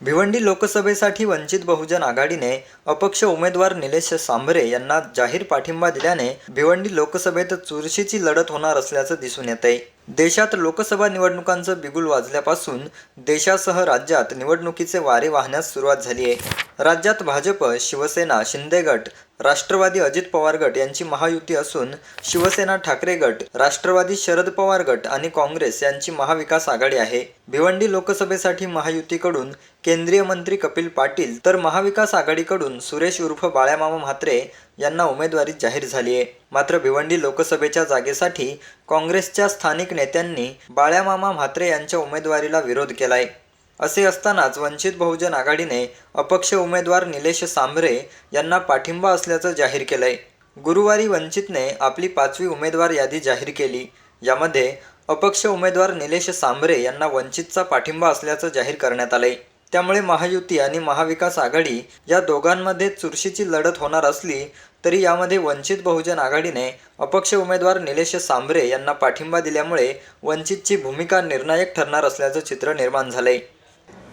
भिवंडी लोकसभेसाठी वंचित बहुजन आघाडीने अपक्ष उमेदवार निलेश सांभरे यांना जाहीर पाठिंबा दिल्याने भिवंडी लोकसभेत चुरशीची लढत होणार असल्याचं दिसून येत आहे देशात लोकसभा निवडणुकांचं बिगुल वाजल्यापासून देशासह राज्यात निवडणुकीचे वारे वाहण्यास सुरुवात झाली आहे राज्यात भाजप शिवसेना शिंदे गट राष्ट्रवादी अजित पवार गट यांची महायुती असून शिवसेना ठाकरे गट राष्ट्रवादी शरद पवार गट आणि काँग्रेस यांची महाविकास आघाडी आहे. भिवंडी लोकसभेसाठी महायुतीकडून केंद्रीय मंत्री कपिल पाटील तर महाविकास आघाडीकडून सुरेश उर्फ बाळ्यामामा म्हात्रे यांना उमेदवारी जाहीर झाली आहे. मात्र भिवंडी लोकसभेच्या जागेसाठी काँग्रेसच्या स्थानिक नेत्यांनी बाळ्यामामा म्हात्रे यांच्या उमेदवारीला विरोध केलाय. असे असतानाच वंचित बहुजन आघाडीने अपक्ष उमेदवार निलेश सांभरे यांना पाठिंबा असल्याचं जाहीर केलंय. गुरुवारी वंचितने आपली पाचवी उमेदवार यादी जाहीर केली. यामध्ये अपक्ष उमेदवार निलेश सांभरे यांना वंचितचा पाठिंबा असल्याचं जाहीर करण्यात आलंय. त्यामुळे महायुती आणि महाविकास आघाडी या दोघांमध्ये चुरशीची लढत होणार असली तरी यामध्ये वंचित बहुजन आघाडीने अपक्ष उमेदवार निलेश सांभरे यांना पाठिंबा दिल्यामुळे वंचितची भूमिका निर्णायक ठरणार असल्याचं चित्र निर्माण झालंय.